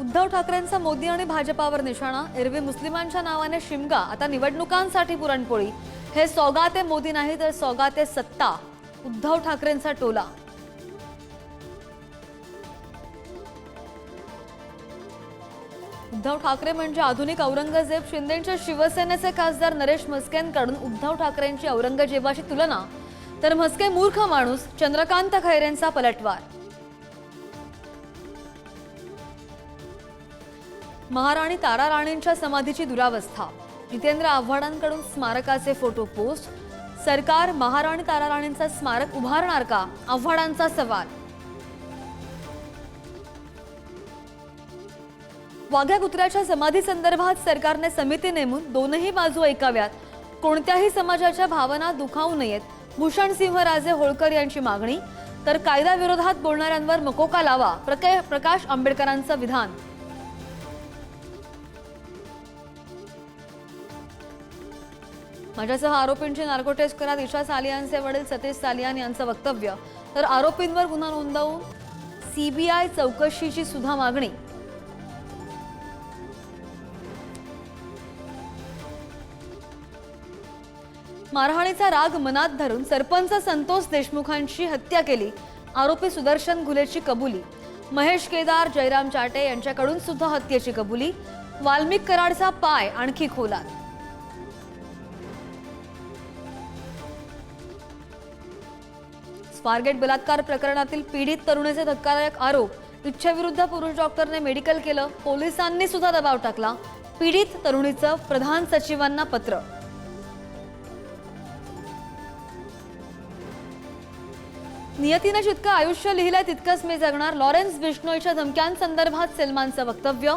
उद्धव ठाकरेंचा मोदी आणि भाजपावर निशाणा. एरवी मुस्लिमांच्या नावाने शिमगा. आता निवडणुकांसाठी पुरणपोळी. हे सौगाते मोदी नाही तर सौगाते सत्ता. उद्धव ठाकरेंचा टोला. उद्धव ठाकरे म्हणजे आधुनिक औरंगजेब. शिंदेच्या शिवसेनेचे खासदार नरेश म्हस्केंकडून उद्धव ठाकरेंची औरंगजेबाशी तुलना. तर म्हस्के मूर्ख माणूस चंद्रकांत खैरेंचा पलटवार. महाराणी तारा राणींच्या समाधीची दुरावस्था. जितेंद्र आव्हाडांकडून स्मारकाचे फोटो पोस्ट सरकार महाराणी तारा राणींचा स्मारक उभारणार का? आव्हाडांचा सवाल. वाघ्या कुत्र्याच्या समाधी संदर्भात सरकारने समिती नेमून दोनही बाजू ऐकाव्यात. कोणत्याही समाजाच्या भावना दुखावू नयेत. भूषण सिंह राजे होळकर यांची मागणी. तर कायदा विरोधात बोलणाऱ्यांवर मकोका लावा. प्रकाश आंबेडकरांचं विधान. माझ्यासह आरोपींची नार्को टेस्ट करा दिशा सालियानचे वडील सतीश सालियान यांचं वक्तव्य. तर आरोपींवर गुन्हा नोंदवून सीबीआय चौकशीची सुद्धा मागणी. मारहाणीचा राग मनात धरून सरपंच संतोष देशमुखांची हत्या केली. आरोपी सुदर्शन घुलेची कबुली. महेश केदार जयराम चाटे यांच्याकडून सुद्धा हत्येची कबुली. वाल्मिक कराडचा पाय आणखी खोलात. स्वारगेट बलात्कार प्रकरणातील पीडित तरुणीचे धक्कादायक आरोप. इच्छेविरुद्ध पुरुष डॉक्टरने मेडिकल केलं पोलिसांनी सुद्धा दबाव टाकला. पीडित तरुणीचं प्रधान सचिवांना पत्र. नियतीनं जितकं आयुष्य लिहिलंय तितकंच मी जगणार. लॉरेन्स बिश्नोईच्या धमक्यांसंदर्भात सलमानचं वक्तव्य.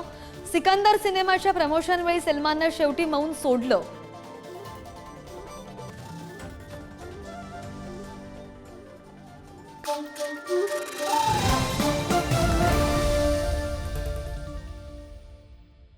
सिकंदर सिनेमाच्या प्रमोशनवेळी सलमाननं शेवटी मौन सोडलं. Música